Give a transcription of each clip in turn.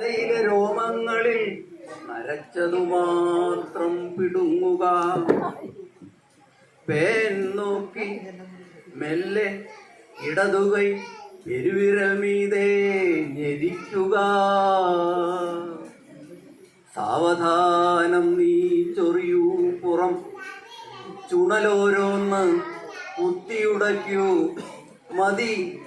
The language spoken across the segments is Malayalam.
തലയിലെ രോമങ്ങളിൽ നരച്ചതു മാത്രം പിടുങ്ങുക. പേൻ നോക്കി മെല്ലെ ഇടതുകൈ പെരുവിരമീതേ ഞെരിക്കുക. സാവധാനം നീ ചൊറിയൂ പുറം. ചുണലോരോന്ന് കുത്തിയുടയ്ക്കൂ. മതി.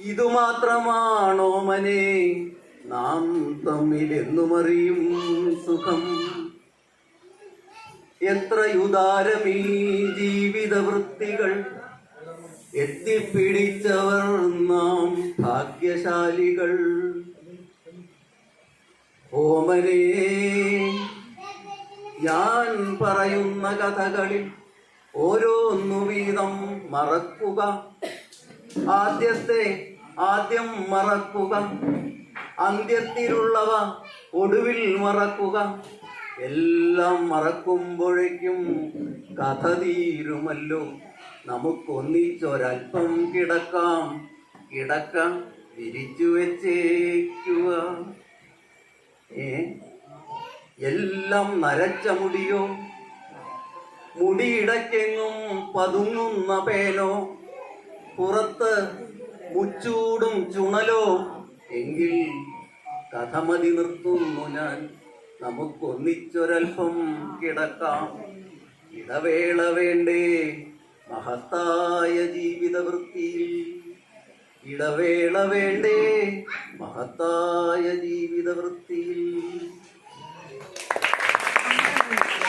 ഇതുമാത്രമാണോ മനെ നാം തമ്മിലെന്നുമറിയും സുഖം. എത്രയുദാരമീ ജീവിത വൃത്തികൾ എത്തിപ്പിടിച്ചവർ നാം ഭാഗ്യശാലികൾ. ഓമനേ ഞാൻ പറയുന്ന കഥകളിൽ ഓരോന്നു വീതം മറക്കുക. ആദ്യത്തെ ആദ്യം മറക്കുക. അന്ത്യത്തിലുള്ളവ ഒടുവിൽ മറക്കുക. എല്ലാം മറക്കുമ്പോഴേക്കും കഥ തീരുമല്ലോ. നമുക്കൊന്നിച്ചൊരൽപ്പം കിടക്കാം. കിടക്കാം വിരിച്ചു വെച്ചേക്കുക. ഏ? എല്ലാം നരച്ച മുടിയോ? മുടിയിടയ്ക്കെങ്ങും പതുങ്ങുന്ന പേനോ? പുറത്ത് മുച്ചൂടും ചുണലോ? എങ്കിൽ കഥമതി നിർത്തുന്നു ഞാൻ. നമുക്കൊന്നിച്ചൊരൽപ്പം കിടക്കാം. ഇടവേള വേണ്ടേ? മഹത്തായ ജീവിത വൃത്തിയിൽ ഇടവേള വേണ്ടേ? മഹത്തായ ജീവിത വൃത്തിയിൽ